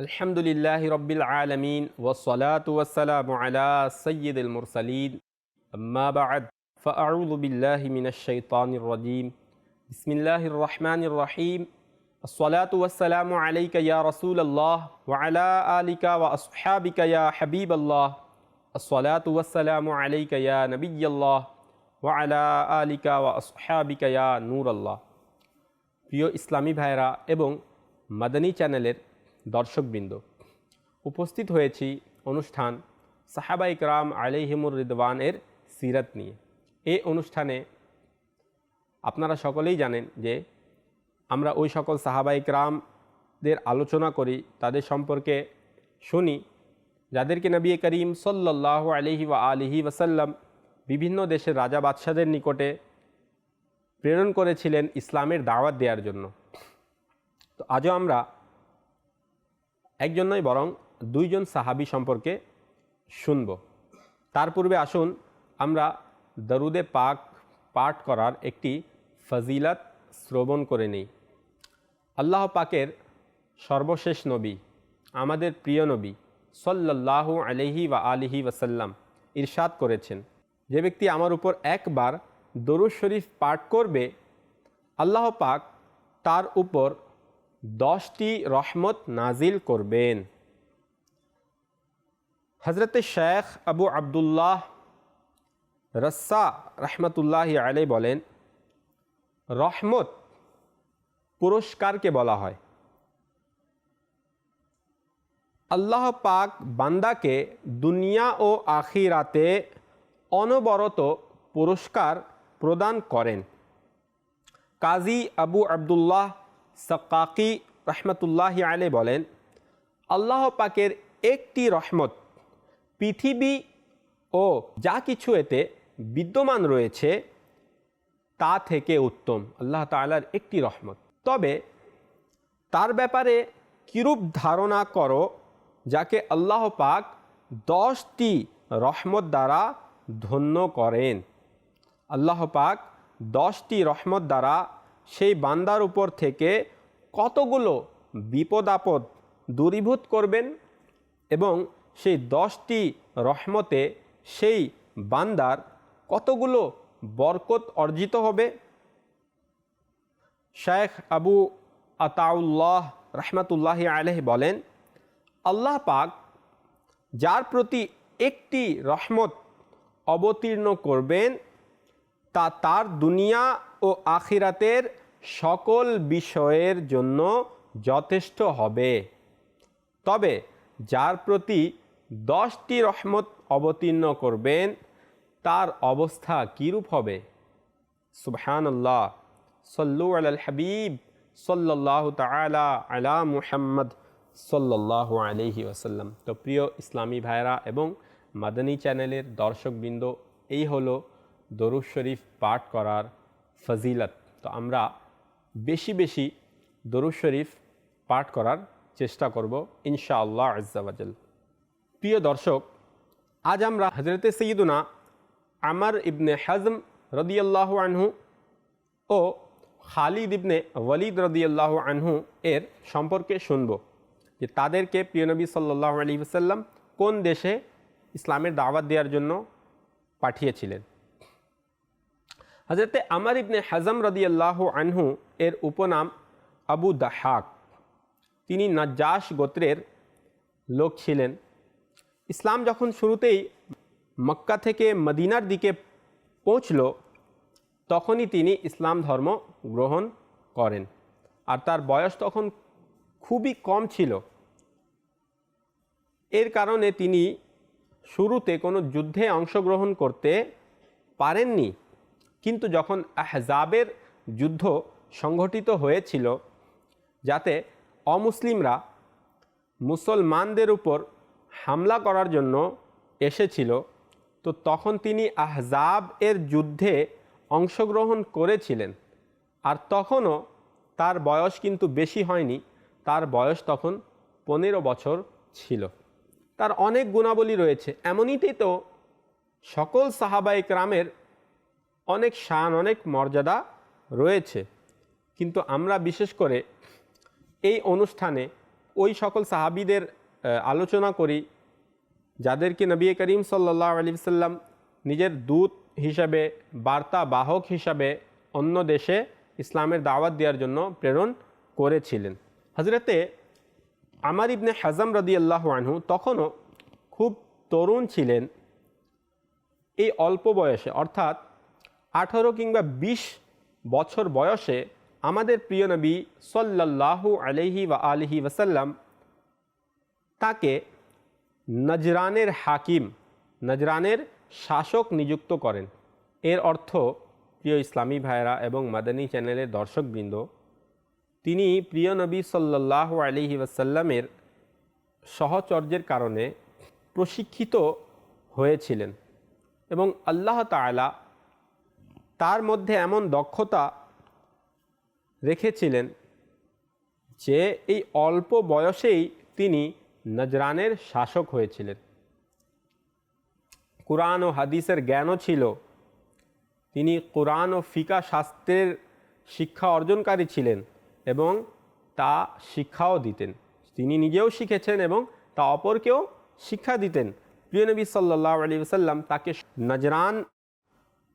الحمد لله رب العالمين والصلاة والسلام على سيد المرسلين أما بعد فأعوذ بالله من الشيطان الرجيم بسم الله الرحمن الرحيم الصلاة والسلام عليك يا رسول الله وعلى آلك وأصحابك يا حبيب الله الصلاة والسلام عليك يا نبي الله وعلى آلك وأصحابك يا نور الله প্রিয় ইসলামী ভাইরা এবং মাদানী চ্যানেলের দর্শকবৃন্দ। উপস্থিত হয়েছি অনুষ্ঠান সাহাবা ইকরাম আলিহিমুর রিদওয়ানের সিরাত নিয়ে। এই অনুষ্ঠানে আপনারা সকলেই জানেন যে আমরা ওই সকল সাহাবা ইকরামদের আলোচনা করি, তাদের সম্পর্কে শুনি, যাদেরকে নবী করিম সাল্লাহ আলহি ওয়া আলিহি ওয়াসাল্লাম বিভিন্ন দেশের রাজা বাদশাদের নিকটে প্রেরণ করেছিলেন ইসলামের দাওয়াত দেওয়ার জন্য। তো আজও আমরা একজন নয় বরং দুইজন সাহাবি সম্পর্কে শুনব। তার পূর্বে আসুন আমরা দরুদে পাক পাঠ করার একটি ফজিলত শ্রবণ করে নিই। আল্লাহ পাকের সর্বশেষ নবী, আমাদের প্রিয় নবী সল্লাহ আলহি ওয়া আলিহি ওয়াসাল্লাম ইরশাদ করেছেন। যে ব্যক্তি আমার উপর একবার দরুদ শরীফ পাঠ করবে, আল্লাহ পাক তার উপর দশটি রহমত নাজিল করবেন। হজরত শেখ আবু আবদুল্লাহ রস্সা রহমতুল্লাহ আলাই বলেন, রহমত পুরস্কারকে বলা হয়। আল্লাহ পাক বান্দাকে দুনিয়া ও আখিরাতে অনবরত পুরস্কার প্রদান করেন। কাজী আবু আবদুল্লাহ সাক্কাকি রহমতুল্লাহ আলে বলেন, আল্লাহ পাকের একটি রহমত পৃথিবী ও যা কিছু এতে বিদ্যমান রয়েছে, তা থেকে উত্তম। আল্লাহ তালার একটি রহমত। তবে তার ব্যাপারে কিরূপ ধারণা করো যাকে আল্লাহ পাক দশটি রহমত দ্বারা ধন্য করেন? আল্লাহ পাক দশটি রহমত দ্বারা সেই বান্দার উপর থেকে কতগুলো বিপদ আপদ দূরীভূত করবেন এবং সেই দশটি রহমতে সেই বান্দার কতগুলো বরকত অর্জিত হবে? শেখ আবু আতাউল্লাহ রহমতুল্লাহ আলহ বলেন, আল্লাহ পাক যার প্রতি একটি রহমত অবতীর্ণ করবেন তা তার দুনিয়া ও আখিরাতের সকল বিষয়ের জন্য যথেষ্ট হবে। তবে যার প্রতি দশটি রহমত অবতীর্ণ করবেন, তার অবস্থা কীরূপ হবে? সুবহানাল্লাহ। সল্লু আল হাবিব সল্লাহ তালা আলা মুহাম্মদ সল্লাহ আলহি ওসাল্লাম তো প্রিয় ইসলামী ভাইরা এবং মাদানী চ্যানেলের দর্শকবৃন্দ, এই হলো দরুদ শরীফ পাঠ করার ফজিলত। তো আমরা বেশি বেশি দরুদ শরীফ পাঠ করার চেষ্টা করব ইনশাআল্লাহ আজ্জাবাজাল প্রিয় দর্শক, আজ আমরা হজরতে সঈদুনা আমার ইবনে হাজম রদিয়াল্লাহ আনহু ও খালিদ ইবনে ওয়ালিদ রদিয়াল্লাহ আনহু এর সম্পর্কে শুনব যে তাদেরকে প্রিয়নবী সাল্লাহ আলী সাল্লাম কোন দেশে ইসলামের দাওয়াত দেওয়ার জন্য পাঠিয়েছিলেন। হজরতে আমার ইবনে হাজম রদিয়াল্লাহ আনহু এর উপনাম আবু দাহাক। তিনি নাজ্জাস গোত্রের লোক ছিলেন। ইসলাম যখন শুরুতেই মক্কা থেকে মদিনার দিকে পৌঁছল, তখনই তিনি ইসলাম ধর্ম গ্রহণ করেন। আর তার বয়স তখন খুবই কম ছিল। এর কারণে তিনি শুরুতে কোনো যুদ্ধে অংশগ্রহণ করতে পারেননি। কিন্তু যখন আহজাবের যুদ্ধ সংঘটিত হয়েছিল, যাতে অমুসলিমরা মুসলমানদের উপর হামলা করার জন্য এসেছিল, তো তখন তিনি আহজাব এর যুদ্ধে অংশগ্রহণ করেছিলেন। আর তখনও তার বয়স কিন্তু বেশি হয়নি, তার বয়স তখন পনেরো বছর ছিল। তার অনেক গুণাবলী রয়েছে। এমনিতেই তো সকল সাহাবাইক রামের অনেক শান, অনেক মর্যাদা রয়েছে। কিন্তু আমরা বিশেষ করে এই অনুষ্ঠানে ওই সকল সাহাবিদের আলোচনা করি, যাদেরকে নবী করিম সাল্লাহ আলী সাল্লাম নিজের দূত হিসাবে বার্তা বাহক হিসাবে অন্য দেশে ইসলামের দাওয়াত দেওয়ার জন্য প্রেরণ করেছিলেন। হজরতে আমার ইবনে হাজাম রদি আল্লাহ আনহু তখনও খুব তরুণ ছিলেন। এই অল্প বয়সে, অর্থাৎ আঠারো কিংবা ২০ বছর বয়সে আমাদের প্রিয় নবী সাল্লাল্লাহু আলহি ওয়া আলহি ওয়াসাল্লাম তাকে নজরানের হাকিম, নজরানের শাসক নিযুক্ত করেন। এর অর্থ, প্রিয় ইসলামী ভাইরা এবং মাদানী চ্যানেলের দর্শকবৃন্দ, তিনি প্রিয় নবী সাল্লাহ আলহি ওয়াসাল্লামের সহচর্যের কারণে প্রশিক্ষিত হয়েছিলেন এবং আল্লাহ তাআলা তার মধ্যে এমন দক্ষতা রেখেছিলেন যে এই অল্প বয়সেই তিনি নজরানের শাসক হয়েছিলেন। কোরআন ও হাদিসের জ্ঞানও ছিল। তিনি কোরআন ও ফিকা শাস্ত্রের শিক্ষা অর্জনকারী ছিলেন এবং তা শিক্ষাও দিতেন। তিনি নিজেও শিখেছেন এবং তা অপরকেও শিক্ষা দিতেন। প্রিয় নবী সাল্লাহ আলী সাল্লাম তাকে নজরান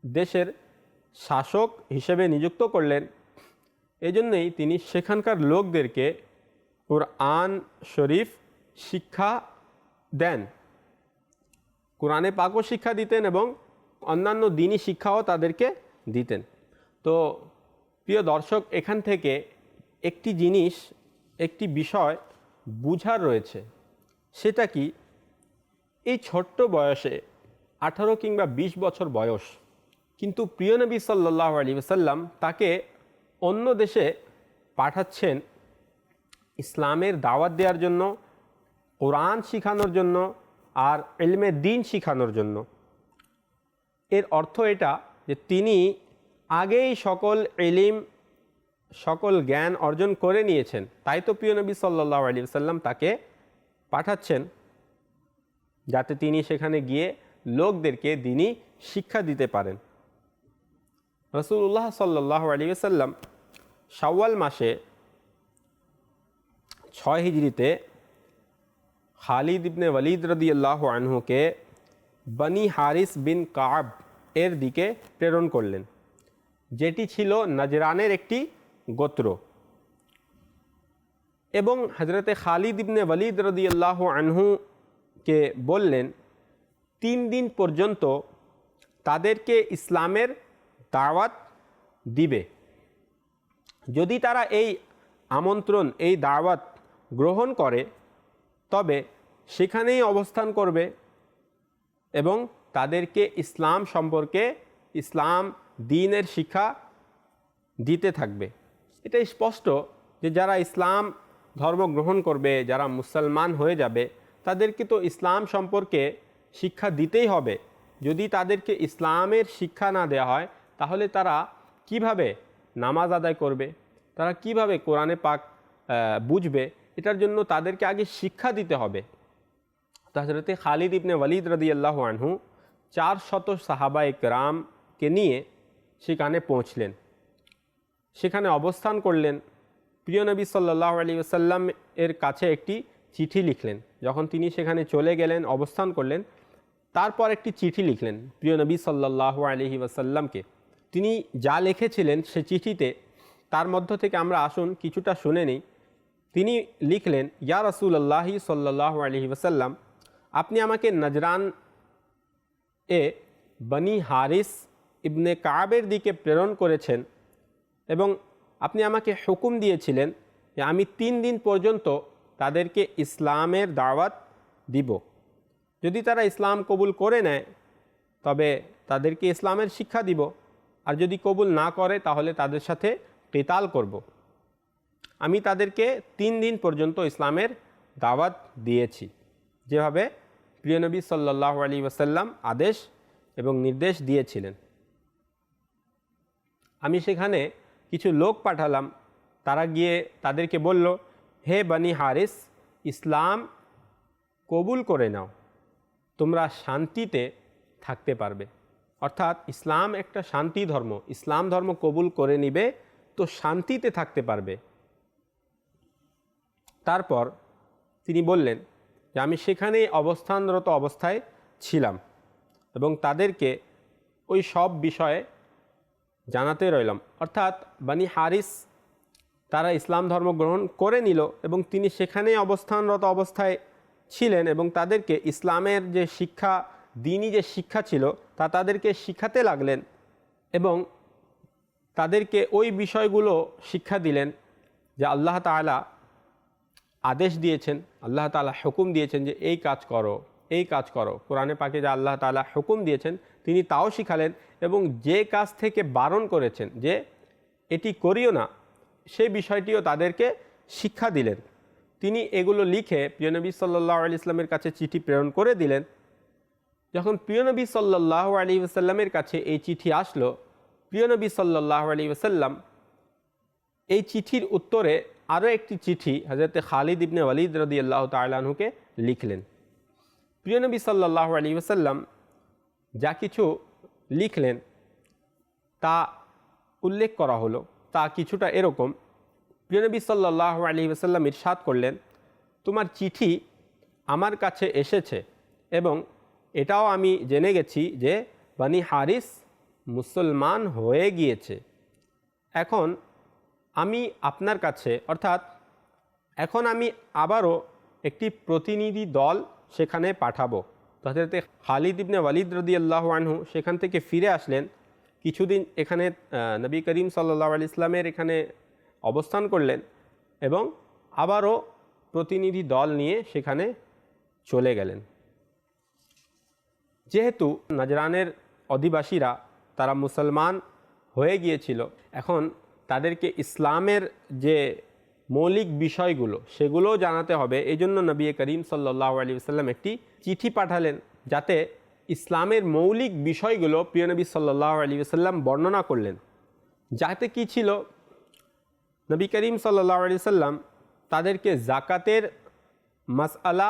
দেশের শাসক হিসেবে নিযুক্ত করলেন। এজন্যই তিনি সেখানকার লোকদেরকে কোরআন শরীফ শিক্ষা দেন। কোরআনে পাকও শিক্ষা দিতেন এবং অন্যান্য দিনই শিক্ষাও তাদেরকে দিতেন। তো প্রিয় দর্শক, এখান থেকে একটি জিনিস, একটি বিষয় বুঝার রয়েছে। সেটা কি? এই ছোট্ট বয়সে আঠারো কিংবা ২০ বছর বয়স কিন্তু প্রিয় নবী সাল্লাহ আলী সাল্লাম তাকে অন্য দেশে পাঠাচ্ছেন ইসলামের দাওয়াত দেওয়ার জন্য, কোরআন শিখানোর জন্য আর এলমে দিন শিখানোর জন্য। এর অর্থ এটা যে তিনি আগেই সকল এলিম সকল জ্ঞান অর্জন করে নিয়েছেন। তাই তো প্রিয় নবী সাল্লাহ আলী সাল্লাম তাকে পাঠাচ্ছেন, যাতে তিনি সেখানে গিয়ে লোকদেরকে দিনই শিক্ষা দিতে পারেন। রসুল্লাহ সাল্লাহ আলী সাল্লাম শাওয়াল মাসে ছয় হিজড়িতে খালিদ ইবনে ওয়ালিদ রদিয়াল্লাহ আনহুকে বনি হারিস বিন কাব এর দিকে প্রেরণ করলেন, যেটি ছিল নজরানের একটি গোত্র। এবং হজরতে খালিদ ইবনে ওয়ালিদ রদিয়াল্লাহ আনহুকে বললেন, তিন দিন পর্যন্ত তাদেরকে ইসলামের দাওয়াত দিবে। যদি তারা এই আমন্ত্রণ, এই দাওয়াত গ্রহণ করে, তবে সেখানেই অবস্থান করবে এবং তাদেরকে ইসলাম সম্পর্কে, ইসলাম দিনের শিক্ষা দিতে থাকবে। এটা স্পষ্ট যে যারা ইসলাম ধর্ম গ্রহণ করবে, যারা মুসলমান হয়ে যাবে, তাদেরকে তো ইসলাম সম্পর্কে শিক্ষা দিতেই হবে। যদি তাদেরকে ইসলামের শিক্ষা না দেওয়া হয় তাহলে তারা কীভাবে নামাজ আদায় করবে? তারা কীভাবে কোরআনে পাক বুঝবে? এটার জন্য তাদেরকে আগে শিক্ষা দিতে হবে। তো হজরতে খালিদ ইবনে ওয়ালিদ আল্লাহ আনহু চার শত সাহাবা একরামকে নিয়ে সেখানে পৌঁছলেন। সেখানে অবস্থান করলেন। প্রিয় নবী সাল্লাহ আলী আসাল্লাম এর কাছে একটি চিঠি লিখলেন। যখন তিনি সেখানে চলে গেলেন, অবস্থান করলেন, তারপর একটি চিঠি লিখলেন প্রিয় নবী সাল্লাহ আলহি ওয়াসাল্লামকে। তিনি যা লিখেছিলেন সে চিঠিতে, তার মধ্য থেকে আমরা আসুন কিছুটা শুনে নিই। তিনি লিখলেন, ইয়া রসুল আল্লাহি সাল্লাহ আলহি ওসাল্লাম আপনি আমাকে নজরান এ বনি হারিস ইবনে কাবের দিকে প্রেরণ করেছেন এবং আপনি আমাকে হুকুম দিয়েছিলেন যে আমি তিন দিন পর্যন্ত তাদেরকে ইসলামের দাওয়াত দিব। যদি তারা ইসলাম কবুল করে নেয়, তবে তাদেরকে ইসলামের শিক্ষা দিব। আর যদি কবুল না করে, তাহলে তাদের সাথে কেতাল করব। আমি তাদেরকে তিন দিন পর্যন্ত ইসলামের দাওয়াত দিয়েছি। যেভাবে প্রিয়নবী সাল্লাহ আলী ওসাল্লাম আদেশ এবং নির্দেশ দিয়েছিলেন। আমি সেখানে কিছু লোক পাঠালাম। তারা গিয়ে তাদেরকে বলল, হে বানি হারিস, ইসলাম কবুল করে নাও। তোমরা শান্তিতে থাকতে পারবে। অর্থাৎ ইসলাম একটা শান্তি ধর্ম, ইসলাম ধর্ম কবুল করে নিবে তো শান্তিতে থাকতে পারবে। তারপর তিনি বললেন যে, আমি সেখানেই অবস্থানরত অবস্থায় ছিলাম এবং তাদেরকে ওই সব বিষয়ে জানাতে রইলাম। অর্থাৎ বানি হারিস তারা ইসলাম ধর্ম গ্রহণ করে নিল এবং তিনি সেখানেই অবস্থানরত অবস্থায় ছিলেন এবং তাদেরকে ইসলামের যে শিক্ষা দিনই যে শিক্ষা ছিল, তা তাদেরকে শিখাতে লাগলেন এবং তাদেরকে ওই বিষয়গুলো শিক্ষা দিলেন যে আল্লাহ তাআলা আদেশ দিয়েছেন, আল্লাহ তাআলা হুকুম দিয়েছেন যে এই কাজ করো, এই কাজ করো। কোরআনে পাকে যে আল্লাহ তাআলা হুকুম দিয়েছেন, তিনি তাও শিখালেন এবং যে কাজ থেকে বারণ করেছেন যে এটি করিও না সেই বিষয়টিও তাদেরকে শিক্ষা দিলেন। তিনি এগুলো লিখে প্রিয়নবী সাল্লাহ আলি ইসলামের কাছে চিঠি প্রেরণ করে দিলেন। যখন প্রিয়নবী সাল্লাহ আলী ওসাল্লামের কাছে এই চিঠি আসলো প্রিয়নবী সাল্লাহ আলী ওসাল্লাম এই চিঠির উত্তরে আরও একটি চিঠি হজরতে খালিদ ইবনে ওয়ালিদ রদি আল্লাহ তালাহুকে লিখলেন। প্রিয়নবী সাল্লাহ আলী ওসাল্লাম যা কিছু লিখলেন তা উল্লেখ করা হলো, তা কিছুটা এরকম। প্রিয়নবী সাল্লাহ আলী ওসাল্লাম ইরশাদ করলেন, তোমার চিঠি আমার কাছে এসেছে এবং এটাও আমি জেনে গেছি যে বানি হারিস মুসলমান হয়ে গিয়েছে। এখন আমি আপনার কাছে, অর্থাৎ এখন আমি আবারও একটি প্রতিনিধি দল সেখানে পাঠাবো। তাতে খালিদ ইবনে ওয়ালিদ রদি আল্লাহ আনহু সেখান থেকে ফিরে আসলেন। কিছুদিন এখানে নবী করিম সাল্লাহ আলি ইসলামের এখানে অবস্থান করলেন এবং আবারও প্রতিনিধি দল নিয়ে সেখানে চলে গেলেন। যেহেতু নাজরানের অধিবাসীরা তারা মুসলমান হয়ে গিয়েছিল, এখন তাদেরকে ইসলামের যে মৌলিক বিষয়গুলো সেগুলোও জানাতে হবে। এই জন্য নবী করিম সাল্লাহ আলী সাল্লাম একটি চিঠি পাঠালেন যাতে ইসলামের মৌলিক বিষয়গুলো প্রিয় নবী সাল্লাহ আলী বর্ণনা করলেন। যাতে কি ছিল? নবী করিম সাল্লাহ আলি সাল্লাম তাদেরকে জাকাতের মাসআলা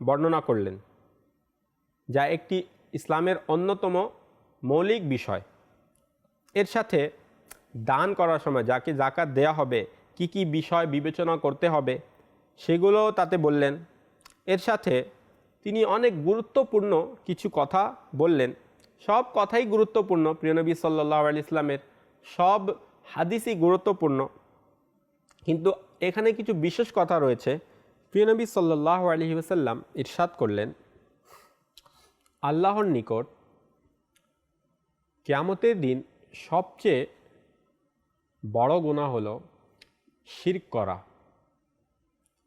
বর্ণনা করলেন। যা একটি ইসলামের অন্যতম মৌলিক বিষয়। এর সাথে দান করার সময় যাকে জাকাত দেয়া হবে, কি কি বিষয় বিবেচনা করতে হবে, সেগুলো তাতে বললেন। এর সাথে তিনি অনেক গুরুত্বপূর্ণ কিছু কথা বললেন। সব কথাই গুরুত্বপূর্ণ প্রিয়নবী সাল্লাহ আলি ইসলামের সব হাদিসই গুরুত্বপূর্ণ। কিন্তু এখানে কিছু বিশেষ কথা রয়েছে প্রিয়নবী সাল্লাহ আলহি ওসাল্লাম ইরশাদ করলেন। আল্লাহর নিকট কেয়ামতের দিন সবচেয়ে বড় গুণা হল শিরক করা।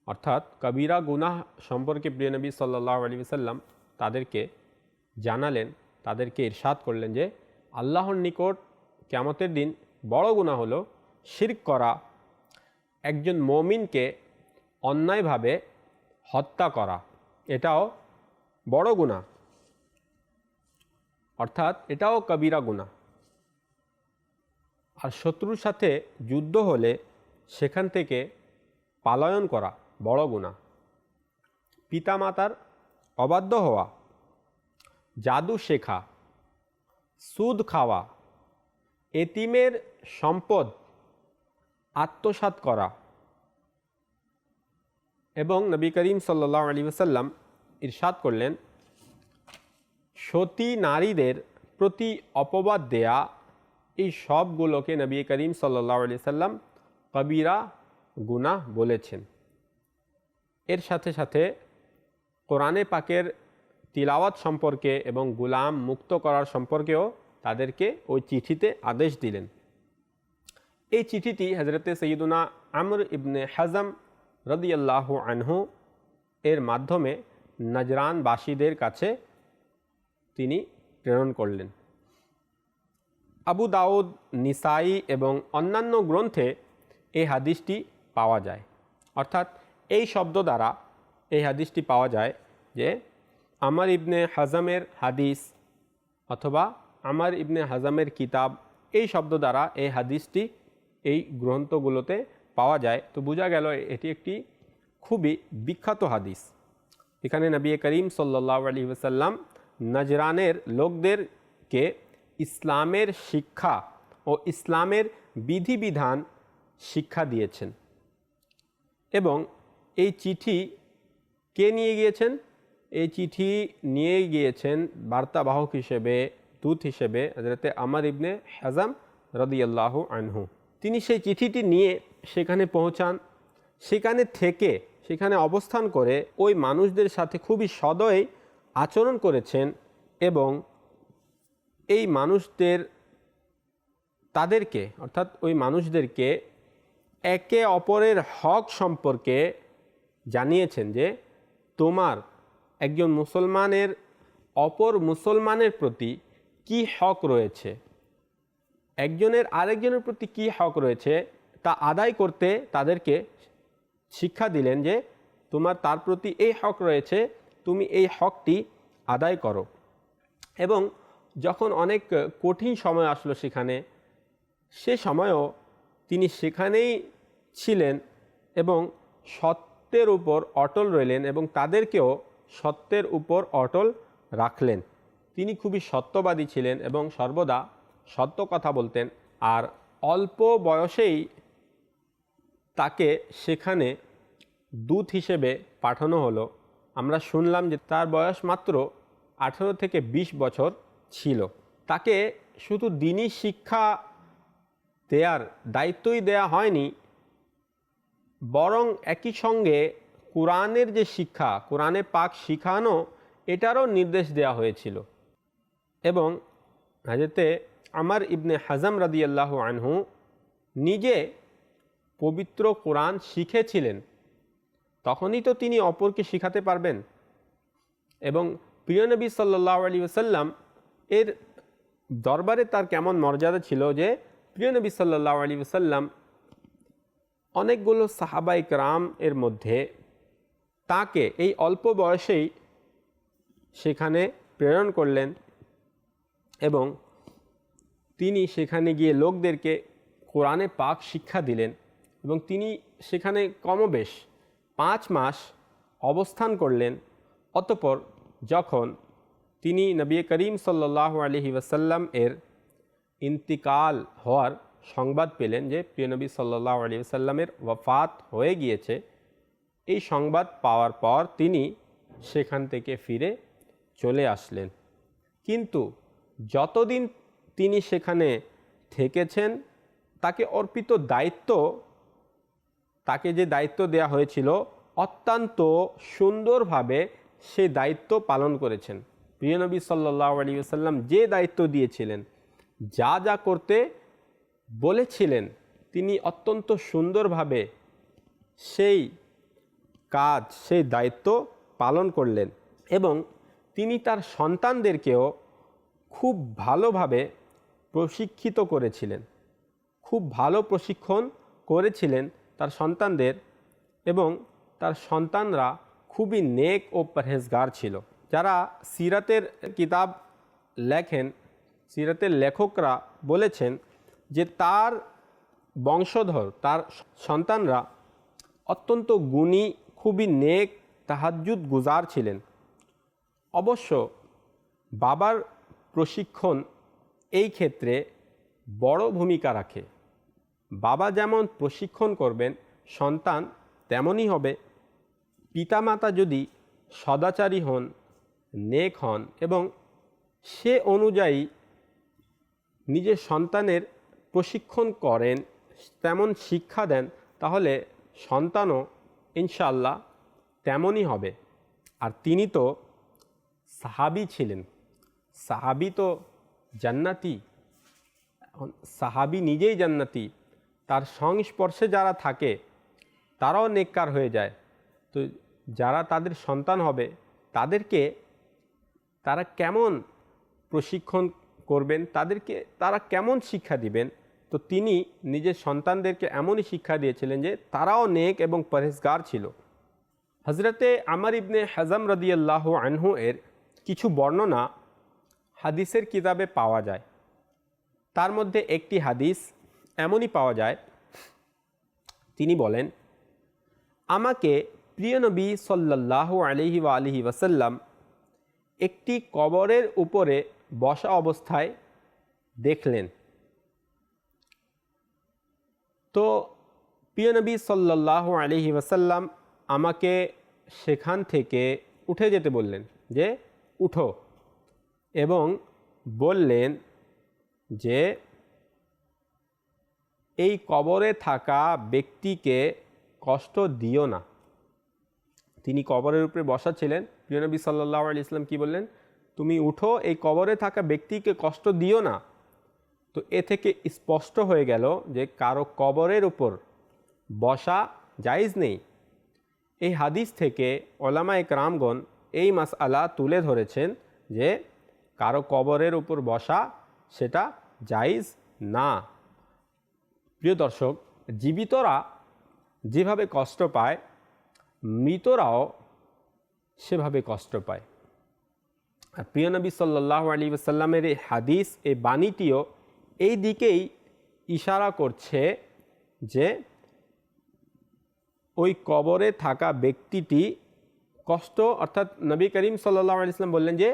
অর্থাৎ কবিরা গুনাহ সম্পর্কে প্রিয়নবী সাল্লাহ আলী সাল্লাম তাদেরকে জানালেন, তাদেরকে ইরশাদ করলেন যে আল্লাহর নিকট কেয়ামতের দিন বড় গুণা হলো শিরক করা। একজন মমিনকে অন্যায়ভাবে হত্যা করা, এটাও বড় গুণা অর্থাৎ এটাও কবিরা গুণা আর শত্রুর সাথে যুদ্ধ হলে সেখান থেকে পালায়ন করা বড় গুণা পিতামাতার অবাধ্য হওয়া, জাদু শেখা, সুদ খাওয়া, এতিমের সম্পদ আত্মসাৎ করা এবং নবী করিম সাল্লাহ আলী ওসাল্লাম ইরশাদ করলেন সতী নারীদের প্রতি অপবাদ দেয়া, এই সবগুলোকে নবী করিম সাল্লাহ আলি সাল্লাম কবিরা গুনাহ বলেছেন। এর সাথে সাথে কোরআনে পাকের তিলাওয়াত সম্পর্কে এবং গুলাম মুক্ত করার সম্পর্কেও তাদেরকে ওই চিঠিতে আদেশ দিলেন। এই চিঠিটি হজরতে সৈয়দুনা আমর ইবনে হাজম রদিয়াল্লাহ আনহু এর মাধ্যমে নজরানবাসীদের কাছে তিনি প্রেরণ করলেন। আবু দাউদ, নিসাই এবং অন্যান্য গ্রন্থে এই হাদিসটি পাওয়া যায়। অর্থাৎ এই শব্দ দ্বারা এই হাদিসটি পাওয়া যায় যে, আমার ইবনে হাজামের হাদিস অথবা আমার ইবনে হাজামের কিতাব এই শব্দ দ্বারা এই হাদিসটি এই গ্রন্থগুলোতে পাওয়া যায়। তো বোঝা গেল এটি একটি খুবই বিখ্যাত হাদিস। এখানে নবী করিম সাল্লাহ আলী ওসাল্লাম নজরানের লোকদেরকে ইসলামের শিক্ষা ও ইসলামের বিধিবিধান শিক্ষা দিয়েছেন। এবং এই চিঠি কে নিয়ে গিয়েছেন? এই চিঠি নিয়ে গিয়েছেন বার্তাবাহক হিসেবে, দূত হিসেবে হজরতে আমার ইবনে হাজাম রদিয়াল্লাহু আনহু। তিনি সেই চিঠিটি নিয়ে সেখানে পৌঁছান। সেখানে থেকে, সেখানে অবস্থান করে ওই মানুষদের সাথে খুবই সদয় আচরণ করেছেন এবং এই মানুষদের, তাদেরকে, অর্থাৎ ওই মানুষদেরকে একে অপরের হক সম্পর্কে জানিয়েছেন যে তোমার একজন মুসলমানের অপর মুসলমানের প্রতি কি হক রয়েছে? একজনের আরেকজনের প্রতি কি হক রয়েছে তা আদায় করতে তাদেরকে শিক্ষা দিলেন যে তোমার তার প্রতি এই হক রয়েছে তুমি এই হকটি আদায় করো। এবং যখন অনেক কঠিন সময় আসলো সেখানে, সে সময়ও তিনি সেখানেই ছিলেন এবং সত্যের উপর অটল রইলেন এবং তাদেরকেও সত্যের উপর অটল রাখলেন। তিনি খুবই সত্যবাদী ছিলেন এবং সর্বদা সত্য কথা বলতেন আর অল্প বয়সেই তাকে সেখানে দূত হিসেবে পাঠানো হলো। আমরা শুনলাম যে তার বয়স মাত্র আঠেরো থেকে ২০ বছর ছিল। তাকে শুধু দিনই শিক্ষা দেওয়ার দায়িত্বই দেয়া হয়নি, বরং একই সঙ্গে কোরআনের যে শিক্ষা, কোরআনে পাক শিখানো, এটারও নির্দেশ দেওয়া হয়েছিল। এবং হাজেতে আমার ইবনে হাজাম রাদিয়াল্লাহু আনহু নিজে পবিত্র কোরআন শিখেছিলেন। তখনই তো তিনি অপরকে শিখাতে পারবেন। এবং প্রিয় নবী সাল্লাহ আলী ওসাল্লাম এর দরবারে তার কেমন মর্যাদা ছিল যে, প্রিয় নবী সাল্লাহ আলী ওসাল্লাম অনেকগুলো সাহাবাইক রাম এর মধ্যে তাকে এই অল্প বয়সেই সেখানে প্রেরণ করলেন এবং তিনি সেখানে গিয়ে লোকদেরকে কোরআনে পাক শিক্ষা দিলেন এবং তিনি সেখানে কমবেশ পাঁচ মাস অবস্থান করলেন, অতপর যখন তিনি নবী করিম সাল্লাহ আলহি ওয়াসাল্লাম এর ইন্তিকাল হওয়ার সংবাদ পেলেন যে প্রিয় নবী সাল্লাহ আলী সাল্লামের ওয়াফাত হয়ে গিয়েছে, এই সংবাদ পাওয়ার পর তিনি সেখান থেকে ফিরে চলে আসলেন। কিন্তু যতদিন তিনি সেখানে থেকেছেন, তাকে অর্পিত দায়িত্ব তাকে যে দায়িত্ব দেয়া হয়েছিল, অত্যন্ত সুন্দরভাবে সে দায়িত্ব পালন করেছেন। প্রিয় নবী সাল্লাহ আলী সাল্লাম যে দায়িত্ব দিয়েছিলেন, যা যা করতে বলেছিলেন, তিনি অত্যন্ত সুন্দরভাবে সেই কাজ, সেই দায়িত্ব পালন করলেন এবং তিনি তার সন্তানদেরকেও খুব ভালোভাবে প্রশিক্ষিত করেছিলেন। খুব ভালো প্রশিক্ষণ করেছিলেন তার সন্তানদের এবং তার সন্তানরা খুবই নেক ও পরহেজগার ছিল। যারা সিরাতের কিতাব লেখেন, সিরাতের লেখকরা বলেছেন যে তার বংশধর, তার সন্তানরা অত্যন্ত গুণী, খুবই নেক তাহাজুদ গুজার ছিলেন। অবশ্য বাবার প্রশিক্ষণ এই ক্ষেত্রে বড় ভূমিকা রাখে। বাবা যেমন প্রশিক্ষণ করবেন, সন্তান তেমনই হবে। পিতামাতা যদি সদাচারী হন, নেক হন এবং সে অনুযায়ী নিজের সন্তানের প্রশিক্ষণ করেন, তেমন শিক্ষা দেন, তাহলে সন্তানও ইনশাল্লাহ তেমনই হবে। আর তিনি তো সাহাবি ছিলেন। সাহাবি তো জান্নাতি। সাহাবি নিজেই জান্নাতি। তার সংস্পর্শে যারা থাকে, তারাও নেককার হয়ে যায়। তো যারা তাদের সন্তান হবে, তাদেরকে তারা কেমন প্রশিক্ষণ করবেন, তাদেরকে তারা কেমন শিক্ষা দিবেন? তো তিনি নিজের সন্তানদেরকে এমনই শিক্ষা দিয়েছিলেন যে তারাও নেক এবং পরেজগার ছিল। হজরতে আমার ইবনে হাজাম রদিয়াল্লাহ আনহু এর কিছু বর্ণনা হাদিসের কিতাবে পাওয়া যায়। তার মধ্যে একটি হাদিস এমনই পাওয়া যায়। তিনি বলেন, আমাকে প্রিয় নবী সাল্লাহ আলহি ওয়া আলহি ওয়াসাল্লাম একটি কবরের উপরে বসা অবস্থায় দেখলেন। তো প্রিয় নবী সাল্লাহ আলহি ওয়াসাল্লাম আমাকে সেখান থেকে উঠে যেতে বললেন যে, উঠো। এবং বললেন যে এই কবরে থাকা ব্যক্তিকে কষ্ট দিও না। তিনি কবরের উপরে বসা ছিলেন। প্রিয়নবী সাল্লাহ আলি ইসলাম কী বললেন? তুমি উঠো, এই কবরে থাকা ব্যক্তিকে কষ্ট দিও না। তো এ থেকে স্পষ্ট হয়ে গেল যে কারও কবরের উপর বসা জায়েজ নেই। এই হাদিস থেকে ওলামা একরামগণ এই মাসআলা তুলে ধরেছেন যে কারও কবরের উপর বসা সেটা জায়েজ না। প্রিয় দর্শক, জীবিতরা যেভাবে কষ্ট পায়, মৃতরাও সেভাবে কষ্ট পায়। আর প্রিয় নবী সাল্লাহ আলী সাল্লামের এই হাদিস, এই বাণীটিও এই দিকেই ইশারা করছে যে ওই কবরে থাকা ব্যক্তিটি কষ্ট, অর্থাৎ নবী করিম সাল্লাহ আলি ইসলাম বললেন যে,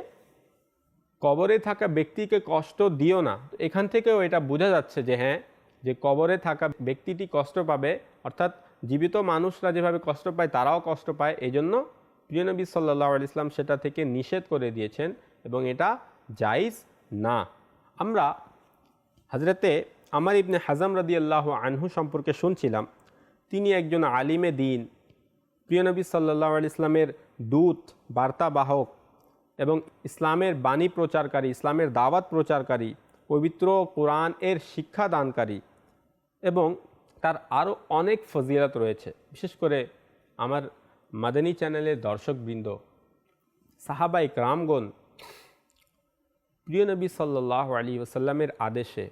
কবরে থাকা ব্যক্তিকে কষ্ট দিও না। এখান থেকেও এটা বোঝা যাচ্ছে যে হ্যাঁ যে কবরে থাকা ব্যক্তিটি কষ্ট পাবে, অর্থাৎ জীবিত মানুষরা যেভাবে কষ্ট পায়, তারাও কষ্ট পায় এই জন্য প্রিয় নবী সাল্লাহ আলি ইসলাম সেটা থেকে নিষেধ করে দিয়েছেন এবং এটা জাইজ না। আমরা হজরতে আমার ইবনে হাজাম রাদি আল্লাহ আনহু সম্পর্কে শুনছিলাম, তিনি একজন আলিমে দিন। প্রিয়নবী সাল্লাহ ইসলামের দূত, বার্তাবাহক এবং ইসলামের বাণী প্রচারকারী, ইসলামের দাওয়াত প্রচারকারী, পবিত্র কোরআন এর শিক্ষাদানকারী। এবং তার আরও অনেক ফজিলত রয়েছে। বিশেষ করে আমার মাদানী চ্যানেলের দর্শকবৃন্দ, সাহাবা ইকরামগণ, প্রিয় নবী সাল্লাহ আলী ওসাল্লামের আদেশে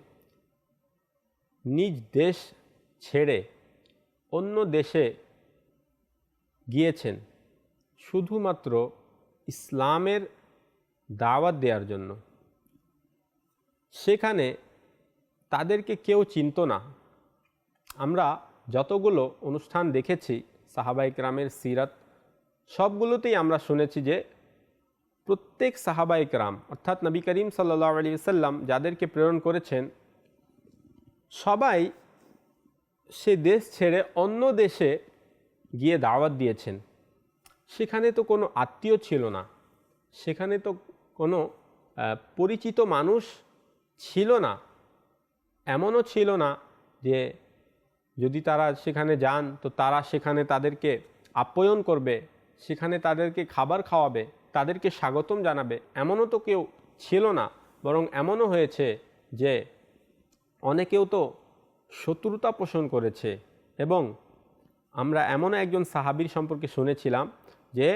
নিজ দেশ ছেড়ে অন্য দেশে গিয়েছেন শুধুমাত্র ইসলামের দাওয়াত দেওয়ার জন্য। সেখানে তাদেরকে কেউ চিনত না। আমরা যতগুলো অনুষ্ঠান দেখেছি সাহাবাই গ্রামের সিরাত, সবগুলোতেই আমরা শুনেছি যে প্রত্যেক সাহাবাই গ্রাম অর্থাৎ নবী করিম সাল্লা আলী সাল্লাম যাদেরকে প্রেরণ করেছেন, সবাই সে দেশ ছেড়ে অন্য দেশে গিয়ে দাওয়াত দিয়েছেন। সেখানে তো কোনো আত্মীয় ছিল না। সেখানে তো কোনো পরিচিত মানুষ ছিল না। এমনও ছিল না যে যদি তারা সেখানে যান, তো তারা সেখানে তাদেরকে আপ্যায়ন করবে, সেখানে তাদেরকে খাবার খাওয়াবে, তাদেরকে স্বাগতম জানাবে। এমনও তো কেউ ছিল না, বরং এমনও হয়েছে যে অনেকেও তো শত্রুতা পোষণ করেছে। এবং আমরা এমন একজন সাহাবির সম্পর্কে শুনেছিলাম যে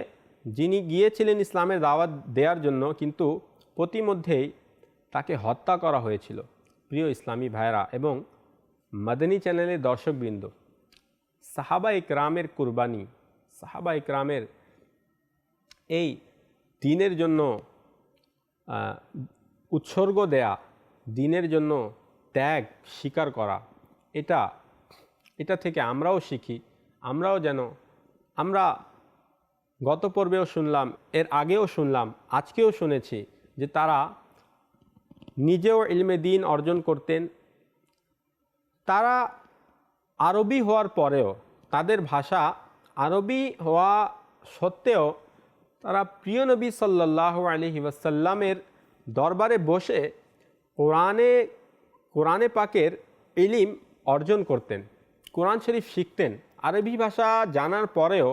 যিনি গিয়েছিলেন ইসলামের দাওয়াত দেওয়ার জন্য, কিন্তু প্রতিমধ্যেই তাকে হত্যা করা হয়েছিল। প্রিয় ইসলামী ভাইরা এবং মাদানী চ্যানেলের দর্শকবৃন্দ সাহাবা ইকরামের কুরবানি সাহাবা ইকরামের এই দিনের জন্য উৎসর্গ দেয়া দিনের জন্য ত্যাগ স্বীকার করা এটা এটা থেকে আমরাও শিখি আমরাও যেন আমরা গত পর্বেও শুনলাম এর আগেও শুনলাম আজকেও শুনেছি যে তারা নিজেও ইলমে দিন অর্জন করতেন তারা আরবি হওয়ার পরেও, তাদের ভাষা আরবি হওয়া সত্ত্বেও তারা প্রিয় নবী সাল্লাহ আলহি ওয়াসাল্লামের দরবারে বসে কোরআনে কোরআনে পাকের ইলিম অর্জন করতেন, কোরআন শরীফ শিখতেন। আরবি ভাষা জানার পরেও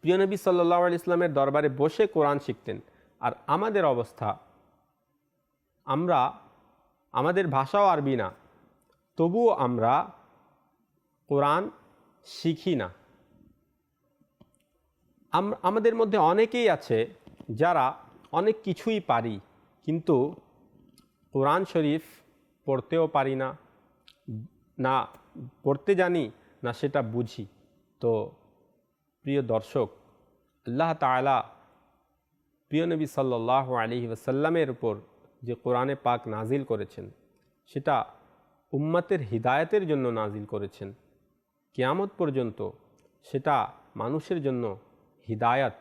প্রিয় নবী সাল্লাহ আলি ইসলামের দরবারে বসে কোরআন শিখতেন। আর আমাদের অবস্থা, আমরা, আমাদের ভাষাও আরবি না। তবুও আমরা কোরআন শিখি না। আমাদের মধ্যে অনেকেই আছে যারা অনেক কিছুই পারি, কিন্তু কোরআন শরীফ পড়তেও পারি না না পড়তে জানি, না সেটা বুঝি। তো প্রিয় দর্শক, আল্লাহ তালা প্রিয় নবী সাল্লাহ আলি ওসাল্লামের উপর যে কোরআনে পাক নাজিল করেছেন, সেটা উম্মাতের হিদায়তের জন্য নাজিল করেছেন। কেয়ামত পর্যন্ত সেটা মানুষের জন্য হিদায়াত।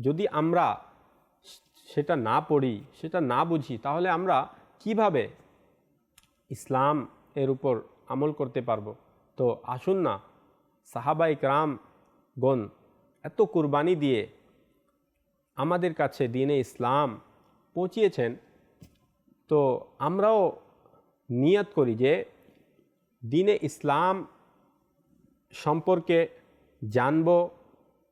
যদি আমরা সেটা না পড়ি, সেটা না বুঝি, তাহলে আমরা কীভাবে ইসলাম এর উপর আমল করতে পারব? তো আসুন না সাহাবাই রাম গণ এত কুরবানি দিয়ে আমাদের কাছে দিনে ইসলাম পৌঁছিয়েছেন। তো আমরাও নিয়ত করি যে দিনে ইসলাম সম্পর্কে জানব,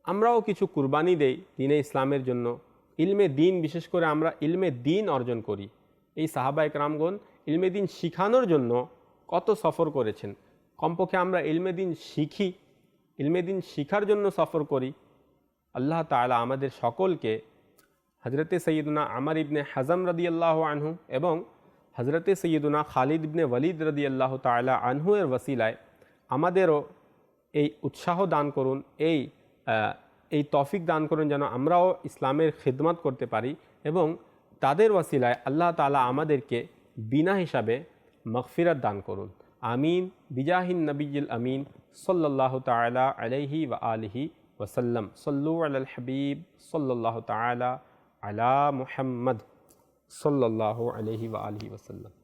আমরাও কিছু কুরবানি দেই দিনে ইসলামের জন্য। ইলমে দিন, বিশেষ করে আমরা ইলমে দিন অর্জন করি। এই সাহাবা একরামগণ ইলমে দিন শিখানোর জন্য কত সফর করেছেন। কমপক্ষে আমরা ইলমে দিন শিখি, ইলমে দিন শিখার জন্য সফর করি। আল্লাহ তাআলা আমাদের সকলকে হজরতে সৈয়দুনা আমার ইবনে হাজম রদি আল্লাহ আনহু এবং হজরতে সৈয়দুনা খালিদ ইবনে ওয়ালিদ রদি আল্লাহ তালা আনহু এর ওসিলায় আমাদেরও এই উৎসাহ দান করুন, এই এই তফিক দান করুন যেন আমরাও ইসলামের খিদমত করতে পারি এবং তাদের ওসিলায় আল্লাহ তালা আমাদেরকে বিনা হিসাবে মগফিরাত দান করুন। আমিন। বিজাহিন নবীল আমিন। সাল্লাহ তালা আলাইহি ওয়া আলিহি ওসাল্লাম সল্লু আল হাবিব। সাল্লাহ তালা আলা মুহাম্মদ। সাল্লাহ আলহি ওয়া আলিহি ওসাল্লাম